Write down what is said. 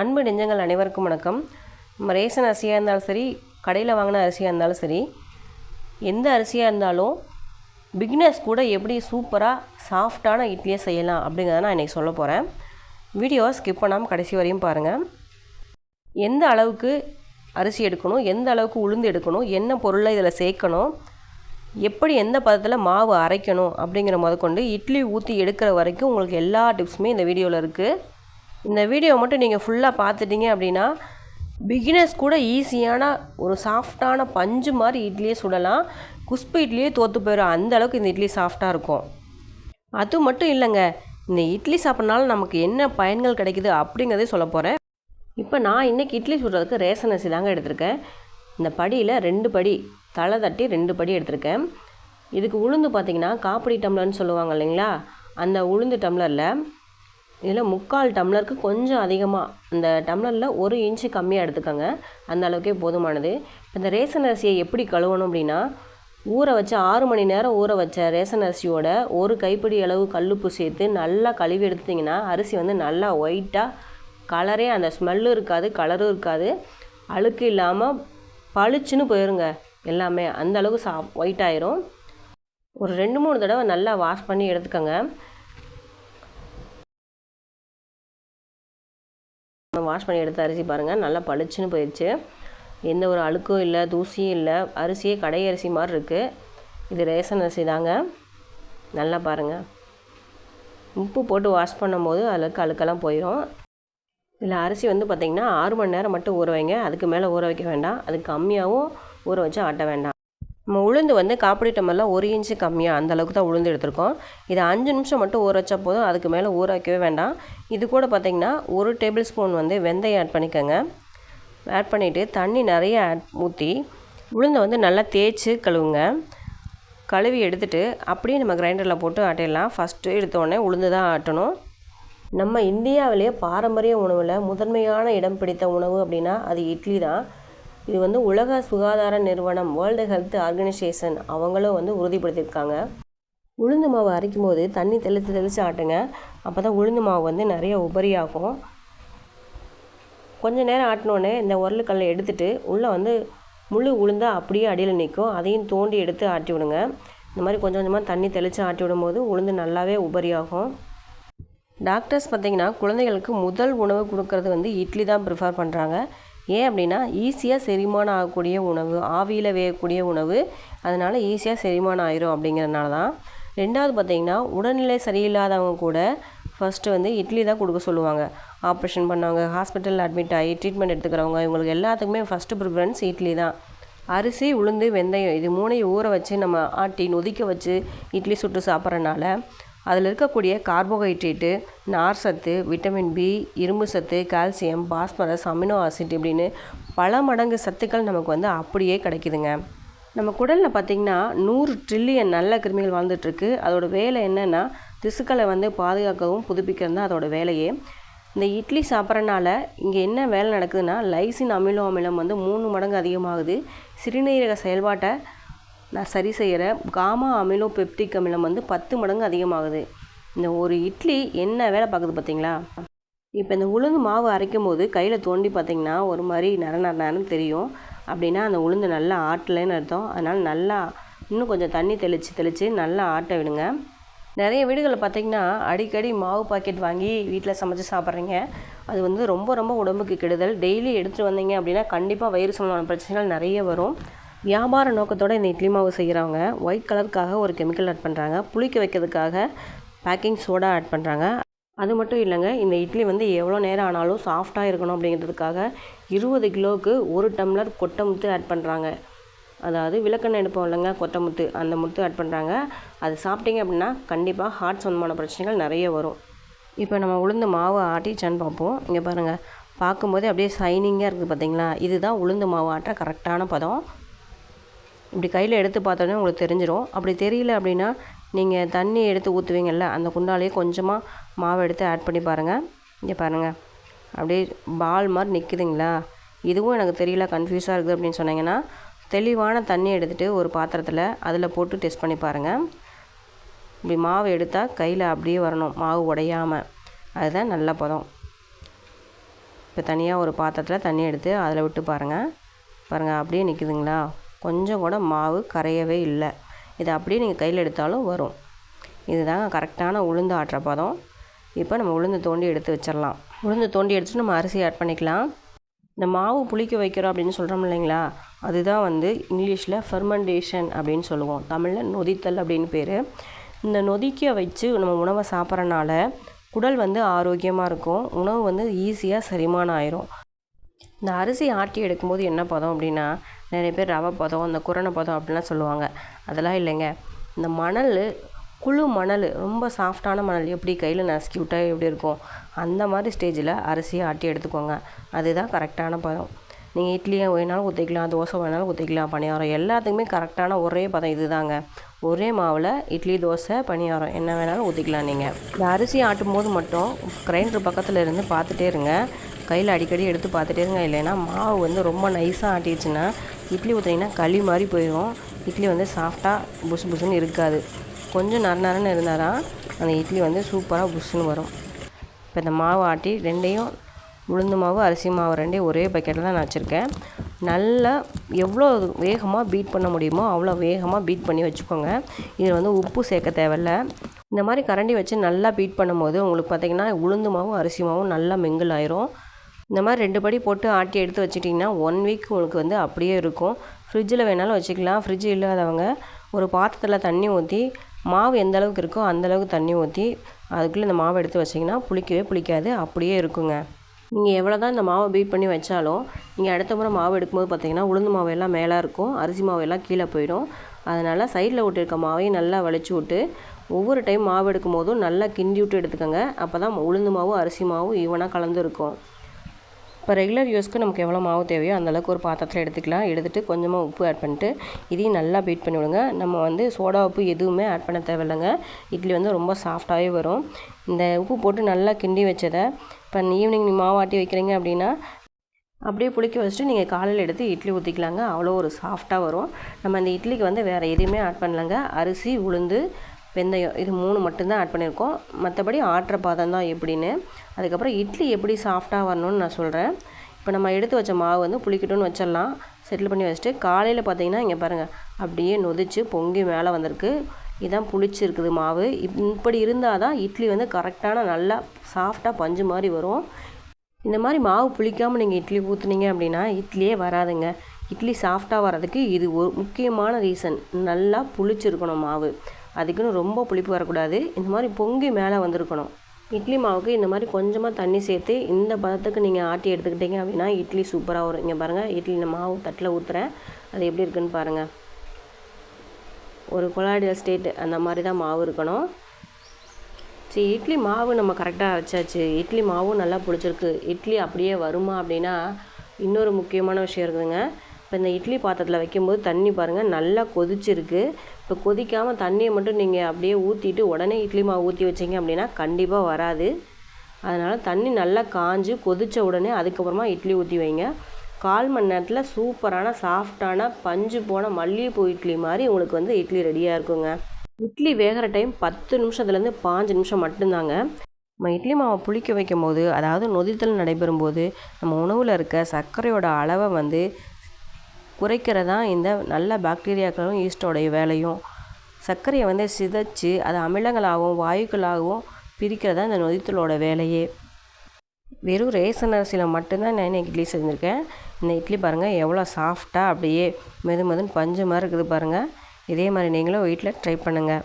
அன்பு நெஞ்சங்கள் அனைவருக்கும் வணக்கம். நம்ம ரேஷன் அரிசியாக இருந்தாலும் சரி கடையில் வாங்கின அரிசியாக இருந்தாலும் சரி எந்த அரிசியாக இருந்தாலும் பிகினர்ஸ் கூட எப்படி சூப்பராக சாஃப்டான இட்லியை செய்யலாம் அப்படிங்கிறத நான் இன்றைக்கி சொல்ல போகிறேன் வீடியோவை ஸ்கிப் பண்ணாமல் கடைசி வரையும் பாருங்கள் எந்த அளவுக்கு அரிசி எடுக்கணும் எந்த அளவுக்கு உளுந்து எடுக்கணும் என்ன பொருளை இதில் சேர்க்கணும் எப்படி எந்த பதத்தில் மாவு அரைக்கணும் அப்படிங்கிற முதற்கொண்டு இட்லி ஊற்றி எடுக்கிற வரைக்கும் உங்களுக்கு எல்லா டிப்ஸுமே இந்த வீடியோவில் இருக்குது இந்த வீடியோ மட்டும் நீங்கள் ஃபுல்லாக பார்த்துட்டீங்க அப்படின்னா பிகினர்ஸ் கூட ஈஸியான ஒரு சாஃப்டான பஞ்சு மாதிரி இட்லியே சுடலாம். குஸ்பு இட்லியே தோற்று போயிடும் அந்த அளவுக்கு இந்த இட்லி சாஃப்டாக இருக்கும். அது மட்டும் இல்லைங்க. இந்த இட்லி சாப்பிட்றனால நமக்கு என்ன பயன்கள் கிடைக்குது அப்படிங்கிறதே சொல்ல போகிறேன் இப்போ நான் இன்றைக்கி இட்லி சுடுறதுக்கு ரேசன் அரிசி தாங்க எடுத்திருக்கேன். இந்த படியில் ரெண்டு படி தலை தட்டி ரெண்டு படி எடுத்திருக்கேன். இதுக்கு உளுந்து பார்த்திங்கன்னா காப்படி டம்ளர்னு சொல்லுவாங்க இல்லைங்களா? அந்த உளுந்து டம்ளரில் இதில் முக்கால் டம்ளருக்கு கொஞ்சம் அதிகமாக அந்த டம்ளரில் ஒரு இன்ச்சு கம்மியாக எடுத்துக்கோங்க. அந்த அளவுக்கே போதுமானது. இப்போ இந்த ரேஷன் அரிசியை எப்படி கழுவணும் அப்படின்னா ஊற வச்ச ஆறு மணி நேரம் ஊற வச்ச ரேஷன் அரிசியோட ஒரு கைப்பிடி அளவு கல்லுப்பு சேர்த்து நல்லா கழுவி எடுத்துட்டிங்கன்னா அரிசி வந்து நல்லா ஒயிட்டாக கலரே அந்த ஸ்மெல்லும் இருக்காது கலரும் இருக்காது. அழுக்கு இல்லாமல் பளிச்சுன்னு போயிருங்க. எல்லாமே அந்த அளவுக்கு சா ஒயிட் ஆயிரும். ஒரு ரெண்டு மூணு தடவை நல்லா வாஷ் பண்ணி எடுத்துக்கோங்க. வாஷ் பண்ணி எடுத்த அரிசி பாருங்கள் நல்லா பளிச்சுன்னு போயிடுச்சு. எந்த ஒரு அழுக்கும் இல்லை தூசியும் இல்லை. அரிசியே கடை அரிசி மாதிரி இருக்குது இது ரேஷன் அரிசி தாங்க. நல்லா பாருங்கள் உப்பு போட்டு வாஷ் பண்ணும்போது அழுக்கு அழுக்கெல்லாம் போயிடும் இதில் அரிசி வந்து பார்த்திங்கன்னா ஆறு மணி நேரம் மட்டும் ஊற வைங்க. அதுக்கு மேலே ஊற வைக்க வேண்டாம். அதுக்கு கம்மியாகவும் ஊற வச்சு ஆட்ட வேண்டாம். நம்ம உளுந்து வந்து காப்பிடி டம்ளரில் ஒரு இன்ச்சு கம்மியாக அந்த அளவுக்கு தான் உளுந்து எடுத்திருக்கோம். இது அஞ்சு நிமிஷம் மட்டும் ஊற வச்சா போதும். அதுக்கு மேலே ஊற வைக்கவே வேண்டாம். இது கூட பார்த்திங்கன்னா ஒரு டேபிள் ஸ்பூன் வந்து வெந்தயம் ஆட் பண்ணிக்கோங்க. ஆட் பண்ணிவிட்டு தண்ணி நிறைய ஆட் ஊற்றி உளுந்தை வந்து நல்லா தேய்ச்சி கழுவுங்க. கழுவி எடுத்துகிட்டு அப்படியே நம்ம கிரைண்டரில் போட்டு ஆட்டிடலாம். ஃபஸ்ட்டு எடுத்தோடனே உளுந்து தான் ஆட்டணும். நம்ம இந்தியாவிலேயே பாரம்பரிய உணவில் முதன்மையான இடம் பிடித்த உணவு அப்படின்னா அது இட்லி தான். இது வந்து உலக சுகாதார நிறுவனம் வேர்ல்டு ஹெல்த் ஆர்கனைசேஷன் அவங்களும் வந்து உறுதிப்படுத்தியிருக்காங்க. உளுந்து மாவு அரைக்கும் போது தண்ணி தெளித்து தெளித்து ஆட்டுங்க. அப்போ தான் உளுந்து மாவு வந்து நிறைய உபரியாகும். கொஞ்சம் நேரம் ஆட்டினோடனே இந்த உரலுக்கல்லை எடுத்துகிட்டு உள்ளே வந்து முள் உளுந்தா அப்படியே அடியில் நிற்கும் அதையும் தோண்டி எடுத்து ஆட்டி விடுங்க. இந்த மாதிரி கொஞ்சம் கொஞ்சமாக தண்ணி தெளித்து ஆட்டி விடும்போது உளுந்து நல்லாவே உபரியாகும். டாக்டர்ஸ் பார்த்திங்கன்னா குழந்தைகளுக்கு முதல் உணவு கொடுக்கறது வந்து இட்லி தான் ப்ரிஃபர் பண்ணுறாங்க ஏன் அப்படின்னா ஈஸியாக செரிமானம் ஆகக்கூடிய உணவு ஆவியில் வேகக்கூடிய உணவு அதனால் ஈஸியாக செரிமானம் ஆயிரும் அப்படிங்கிறதுனால தான். ரெண்டாவது பார்த்திங்கன்னா உடல்நிலை சரியில்லாதவங்க கூட ஃபஸ்ட்டு வந்து இட்லி தான் கொடுக்க சொல்லுவாங்க. ஆப்ரேஷன் பண்ணவங்க ஹாஸ்பிட்டலில் அட்மிட் ஆகி ட்ரீட்மெண்ட் எடுத்துக்கிறவங்க இவங்களுக்கு எல்லாத்துக்குமே ஃபஸ்ட்டு ப்ரிஃபரன்ஸ் இட்லி தான். அரிசி உளுந்து வெந்தயம் இது மூணையும் ஊற வச்சு நம்ம ஆட்டி நொதிக்க வச்சு இட்லி சுட்டு சாப்பிட்றனால அதில் இருக்கக்கூடிய கார்போஹைட்ரேட்டு நார் சத்து விட்டமின் பி இரும்பு சத்து கால்சியம் பாஸ்பரஸ் அமினோ ஆசிட் இப்படின்னு பல மடங்கு சத்துக்கள் நமக்கு வந்து அப்படியே கிடைக்குதுங்க. நம்ம குடலில் பார்த்திங்கன்னா நூறு ட்ரில்லியன் நல்ல கிருமிகள் வாழ்ந்துட்டுருக்கு. அதோட வேலை என்னென்னா திசுக்களை வந்து பாதுகாக்கவும் புதுப்பிக்கிறது தான் அதோட வேலையே. இந்த இட்லி சாப்பிட்றனால இங்கே என்ன வேலை நடக்குதுன்னா லைசின் அமிலோ அமிலம் வந்து மூணு மடங்கு அதிகமாகுது. சிறுநீரக செயல்பாட்டை நான் சரி செய்கிற காமா அமிலோ பெப்டிக் அமிலம் வந்து பத்து மடங்கு அதிகமாகுது. இந்த ஒரு இட்லி என்ன வேலை பார்க்குது பார்த்தீங்களா? இப்போ இந்த உளுந்து மாவு அரைக்கும் போது கையில் தோண்டி பார்த்திங்கன்னா ஒரு மாதிரி நர நரன்னு தெரியும். அப்படின்னா அந்த உளுந்து நல்லா ஆட்டலைன்னு அர்த்தம். அதனால் நல்லா இன்னும் கொஞ்சம் தண்ணி தெளித்து தெளித்து நல்லா ஆட்ட விடுங்க. நிறைய வீடுகளில் பார்த்திங்கன்னா அடிக்கடி மாவு பாக்கெட் வாங்கி வீட்டில் சமைச்சு சாப்பிட்றீங்க. அது வந்து ரொம்ப ரொம்ப உடம்புக்கு கெடுதல். டெய்லி எடுத்துகிட்டு வந்தீங்க அப்படின்னா கண்டிப்பாக வயிறு சம்பந்தமான பிரச்சனைகள் நிறைய வரும். வியாபார நோக்கத்தோடு இந்த இட்லி மாவு செய்கிறவங்க ஒயிட் கலருக்காக ஒரு கெமிக்கல் ஆட் பண்ணுறாங்க புளிக்க வைக்கிறதுக்காக பேக்கிங் சோடா ஆட் பண்ணுறாங்க அது மட்டும் இல்லைங்க இந்த இட்லி வந்து எவ்வளோ நேரம் ஆனாலும் சாஃப்டாக இருக்கணும் அப்படிங்கிறதுக்காக இருபது கிலோவுக்கு ஒரு டம்ளர் கொட்டை முத்து ஆட் பண்ணுறாங்க அதாவது விளக்கெண்ணெய் எடுப்போம் இல்லைங்க கொட்டமுத்து அந்த முத்து ஆட் பண்ணுறாங்க அது சாப்பிட்டீங்க அப்படின்னா கண்டிப்பாக ஹார்ட் சம்பந்தமான பிரச்சனைகள் நிறைய வரும். இப்போ நம்ம உளுந்து மாவு ஆட்டிச்சான்னு பார்ப்போம். இங்கே பாருங்கள் பார்க்கும்போது அப்படியே சைனிங்காக இருக்குது பார்த்தீங்களா இதுதான் உளுந்து மாவு ஆட்டுற கரெக்டான பதம். இப்படி கையில் எடுத்து பார்த்தோன்னே உங்களுக்கு தெரிஞ்சிடும் அப்படி தெரியல அப்படின்னா நீங்கள் தண்ணி எடுத்து ஊற்றுவீங்கள்ல அந்த குண்டாலேயே கொஞ்சமாக மாவு எடுத்து ஆட் பண்ணி பாருங்கள் இங்கே பாருங்கள் அப்படியே பால் மாதிரி நிற்குதுங்களா இதுவும் எனக்கு தெரியல கன்ஃபியூஸாக இருக்குது அப்படின்னு சொன்னீங்கன்னா தெளிவான தண்ணி எடுத்துகிட்டு ஒரு பாத்திரத்தில் அதில் போட்டு டெஸ்ட் பண்ணி பாருங்கள் இப்படி மாவு எடுத்தால் கையில் அப்படியே வரணும் மாவு உடையாமல் அதுதான் நல்ல பதம். இப்போ தனியாக ஒரு பாத்திரத்தில் தண்ணி எடுத்து அதில் விட்டு பாருங்கள் பாருங்கள் அப்படியே நிற்குதுங்களா கொஞ்சம் கூட மாவு கரையவே இல்லை. இதை அப்படியே நீங்கள் கையில் எடுத்தாலும் வரும். இதுதாங்க கரெக்டான உளுந்து ஆட்டுற பதம். இப்போ நம்ம உளுந்து தோண்டி எடுத்து வச்சிடலாம். உளுந்து தோண்டி எடுத்துட்டு நம்ம அரிசி ஆட் பண்ணிக்கலாம். இந்த மாவு புளிக்க வைக்கிறோம் அப்படின்னு சொல்கிறோம் இல்லைங்களா? அதுதான் வந்து இங்கிலீஷில் ஃபெர்மெண்டேஷன் அப்படின்னு சொல்லுவோம். தமிழில் நொதித்தல் அப்படின்னு பேர். இந்த நொதிக்க வச்சு நம்ம உணவை சாப்பிட்றனால குடல் வந்து ஆரோக்கியமாக இருக்கும். உணவு வந்து ஈஸியாக செரிமானம் ஆயிரும். இந்த அரிசி ஆட்டி எடுக்கும்போது என்ன பதம் அப்படின்னா நிறைய பேர் ரவை பதம் இந்த குரணை பதம் அப்படின்லாம் சொல்லுவாங்க. அதெல்லாம் இல்லைங்க. இந்த மணல் குழு மணல் ரொம்ப சாஃப்டான மணல். எப்படி கையில் நசுக்கி விட்டால் எப்படி இருக்கும்? அந்த மாதிரி ஸ்டேஜில் அரிசியை ஆட்டி எடுத்துக்கோங்க. அதுதான் கரெக்டான பதம். நீங்கள் இட்லியை வேணாலும் ஊற்றிக்கலாம் தோசை வேணாலும் ஊற்றிக்கலாம் பணியாரம். எல்லாத்துக்குமே கரெக்டான ஒரே பதம் இதுதாங்க. ஒரே மாவில் இட்லி தோசை பணியாரம். என்ன வேணாலும் ஊற்றிக்கலாம் நீங்கள் இந்த அரிசி ஆட்டும் போது மட்டும் கிரைண்டர் பக்கத்தில் இருந்து பார்த்துட்டே இருங்க. கையில் அடிக்கடி எடுத்து பார்த்துட்டே இருங்க. இல்லைன்னா மாவு வந்து ரொம்ப நைஸாக ஆட்டிடுச்சுன்னா இட்லி ஊற்றினீங்கன்னா களி மாதிரி போயிடும் இட்லி வந்து சாஃப்டாக புசு புசுன்னு இருக்காது. கொஞ்சம் நர நரன்னு இருந்தால் தான் அந்த இட்லி வந்து சூப்பராக புஷ்ஷுன்னு வரும். இப்போ இந்த மாவு ஆட்டி ரெண்டையும் உளுந்து மாவு அரிசி மாவு ரெண்டையும் ஒரே பக்கெட்டில் தான் நான் வச்சுருக்கேன். நல்லா எவ்வளோ வேகமாக பீட் பண்ண முடியுமோ அவ்வளோ வேகமாக பீட் பண்ணி வச்சுக்கோங்க. இதில் வந்து உப்பு சேர்க்க தேவையில்ல. இந்த மாதிரி கரண்டி வச்சு நல்லா பீட் பண்ணும்போது உங்களுக்கு பார்த்திங்கன்னா உளுந்து மாவும் அரிசி மாவும் நல்லா மிங்கிள் ஆயிரும். இந்த மாதிரி ரெண்டு படி போட்டு ஆட்டி எடுத்து வச்சிட்டிங்கன்னா ஒன் வீக் உங்களுக்கு வந்து அப்படியே இருக்கும். ஃப்ரிட்ஜில் வேணாலும் வச்சுக்கலாம். ஃப்ரிட்ஜ் இல்லாதவங்க ஒரு பாத்திரத்தில் தண்ணி ஊற்றி மாவு எந்த அளவுக்கு இருக்கோ அந்தளவுக்கு தண்ணி ஊற்றி அதுக்குள்ளே இந்த மாவை எடுத்து வச்சிங்கன்னா புளிக்கவே புளிக்காது அப்படியே இருக்குங்க. நீங்கள் எவ்வளோ தான் இந்த மாவை பீட் பண்ணி வச்சாலும் நீங்கள் அடுத்த முறை மாவு எடுக்கும்போது பார்த்தீங்கன்னா உளுந்து மாவு எல்லாம் மேலே இருக்கும். அரிசி மாவு எல்லாம் கீழே போயிடும். அதனால் சைடில் விட்டுருக்க மாவையும் நல்லா வலிச்சு விட்டு ஒவ்வொரு டைம் மாவு எடுக்கும் போதும் நல்லா கிண்டி விட்டு எடுத்துக்கோங்க. அப்போ தான் உளுந்து மாவும் அரிசி மாவும் ஈவனாக கலந்துருக்கும் இப்போ ரெகுலர் யூஸ்க்கு நமக்கு எவ்வளோ மாவு தேவையோ அந்தளவுக்கு ஒரு பாத்திரத்தில் எடுத்துக்கலாம். எடுத்துகிட்டு கொஞ்சமாக உப்பு ஆட் பண்ணிட்டு இதையும் நல்லா பீட் பண்ணி விடுங்க. நம்ம வந்து சோடா உப்பு எதுவுமே ஆட் பண்ண தேவையில்லைங்க. இட்லி வந்து ரொம்ப சாஃப்டாகவே வரும். இந்த உப்பு போட்டு நல்லா கிண்டி வச்சதை இப்போ ஈவினிங் நீ மாவாட்டி வைக்கிறீங்க அப்படின்னா அப்படியே புளிக்க வச்சுட்டு நீங்கள் காலையில் எடுத்து இட்லி ஊற்றிக்கலாங்க அவ்வளோ ஒரு சாஃப்டாக வரும். நம்ம அந்த இட்லிக்கு வந்து வேறு எதுவுமே ஆட் பண்ணலங்க. அரிசி உளுந்து வெந்தயம் இது மூணு மட்டும்தான் ஆட் பண்ணியிருக்கோம். மற்றபடி ஆட்டுற பாதம் தான் எப்படின்னு. அதுக்கப்புறம் இட்லி எப்படி சாஃப்டாக வரணும்னு நான் சொல்கிறேன் இப்போ நம்ம எடுத்து வச்ச மாவு வந்து புளிக்கட்டும்னு வச்சிடலாம். செட்டில் பண்ணி வச்சுட்டு காலையில் பார்த்தீங்கன்னா இங்கே பாருங்கள் அப்படியே நொதிச்சு பொங்கி மேலே வந்திருக்கு. இதான் புளிச்சிருக்குது மாவு. இப்படி இருந்தால் தான் இட்லி வந்து கரெக்டான நல்லா சாஃப்டாக பஞ்சு மாதிரி வரும். இந்த மாதிரி மாவு புளிக்காமல் நீங்கள் இட்லி ஊற்றுனீங்க அப்படின்னா இட்லியே வராதுங்க. இட்லி சாஃப்டாக வர்றதுக்கு இது ஒரு முக்கியமான ரீசன் நல்லா புளிச்சிருக்கணும் மாவு. அதுக்குன்னு ரொம்ப புளிப்பு வரக்கூடாது. இந்த மாதிரி பொங்கி மேலே வந்திருக்கணும். இட்லி மாவுக்கு இந்த மாதிரி கொஞ்சமாக தண்ணி சேர்த்து இந்த பதத்துக்கு நீங்கள் ஆட்டி எடுத்துக்கிட்டீங்க அப்படின்னா இட்லி சூப்பராக வரும். இங்கே பாருங்கள் இட்லி இந்த மாவு தட்டில் ஊற்றுறேன் அது எப்படி இருக்குன்னு பாருங்கள் ஒரு கொலாடியல் ஸ்டேட்டு அந்த மாதிரி தான் மாவு இருக்கணும். சரி இட்லி மாவு நம்ம கரெக்டாக அரைச்சாச்சு இட்லி மாவும் நல்லா பிடிச்சிருக்கு இட்லி அப்படியே வருமா அப்படின்னா இன்னொரு முக்கியமான விஷயம் இருக்குதுங்க. இப்போ இந்த இட்லி பாத்திரத்தில் வைக்கும்போது தண்ணி பாருங்கள் நல்லா கொதிச்சிருக்கு. இப்போ கொதிக்காமல் தண்ணியை மட்டும் நீங்கள் அப்படியே ஊற்றிட்டு உடனே இட்லி மாவு ஊற்றி வச்சிங்க அப்படின்னா கண்டிப்பாக வராது. அதனால் தண்ணி நல்லா காஞ்சு கொதித்த உடனே அதுக்கப்புறமா இட்லி ஊற்றி வைங்க. கால் மணி நேரத்தில் சூப்பரான சாஃப்டான பஞ்சு போன மல்லிகைப்பூ இட்லி மாதிரி உங்களுக்கு வந்து இட்லி ரெடியாக இருக்குங்க. இட்லி வேகிற டைம் பத்து நிமிஷத்துலேருந்து பாஞ்சு நிமிஷம் மட்டும்தாங்க. நம்ம இட்லி மாவை புளிக்க வைக்கும் போது அதாவது நொதித்தல் நடைபெறும் போது நம்ம உணவில் இருக்க சர்க்கரையோட அளவை வந்து குறைக்கிறதா இந்த நல்ல பாக்டீரியாக்களும் ஈஸ்டோடைய வேலையும்? சர்க்கரையை வந்து சிதைச்சு அதை அமிலங்களாகவும் வாயுக்களாகவும் பிரிக்கிறதா இந்த நொதித்தலோட வேலையே? வெறும் ரேசன் அரிசியில் மட்டும்தான் நான் இட்லி செஞ்சுருக்கேன். இந்த இட்லி பாருங்கள் எவ்வளோ சாஃப்டாக அப்படியே மெது மெதுன்னு பஞ்சு மாதிரி இருக்குது பாருங்கள் இதே மாதிரி நீங்களும் வீட்டில் ட்ரை பண்ணுங்கள்